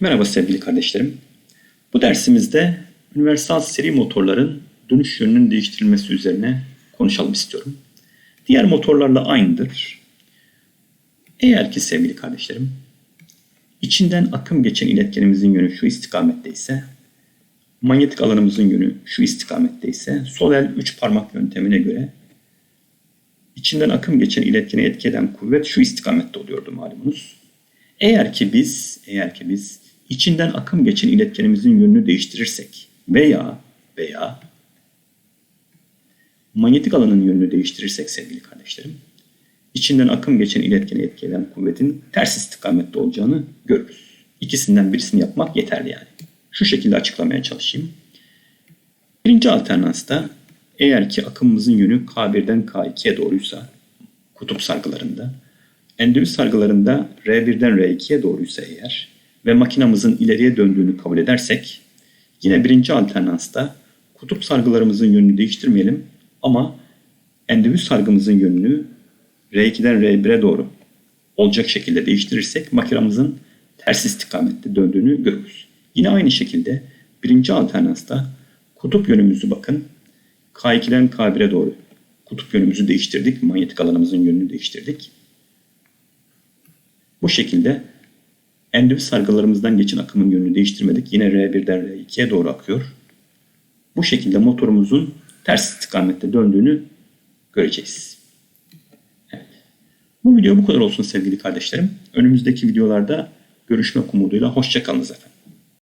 Merhaba sevgili kardeşlerim. Bu dersimizde universal seri motorların dönüş yönünün değiştirilmesi üzerine konuşalım istiyorum. Diğer motorlarla aynıdır. Eğer ki sevgili kardeşlerim, içinden akım geçen iletkenimizin yönü şu istikamette ise, manyetik alanımızın yönü şu istikamette ise, sol el 3 parmak yöntemine göre içinden akım geçen iletkeni etki kuvvet şu istikamette oluyordu malumunuz. Eğer ki biz, eğer ki biz içinden akım geçen iletkenimizin yönünü değiştirirsek veya veya manyetik alanın yönünü değiştirirsek sevgili kardeşlerim, içinden akım geçen iletkeni etki eden kuvvetin ters istikamette olacağını görürüz. İkisinden birisini yapmak yeterli yani. Şu şekilde açıklamaya çalışayım. Birinci alternansta eğer ki akımımızın yönü K1'den K2'ye doğruysa kutup sargılarında, endüvis sargılarında R1'den R2'ye doğruysa eğer ve makinamızın ileriye döndüğünü kabul edersek yine birinci alternansta kutup sargılarımızın yönünü değiştirmeyelim ama endüvis sargımızın yönünü R2'den R1'e doğru olacak şekilde değiştirirsek makinamızın ters istikamette döndüğünü görürüz. Yine aynı şekilde birinci alternansta kutup yönümüzü bakın K2'den K1'e doğru kutup yönümüzü değiştirdik. Manyetik alanımızın yönünü değiştirdik. Bu şekilde endüvis sargılarımızdan geçen akımın yönünü değiştirmedik. Yine R1'den R2'ye doğru akıyor. Bu şekilde motorumuzun ters istikamette döndüğünü göreceğiz. Evet. Bu video bu kadar olsun sevgili kardeşlerim. Önümüzdeki videolarda görüşmek umuduyla hoşçakalınız efendim.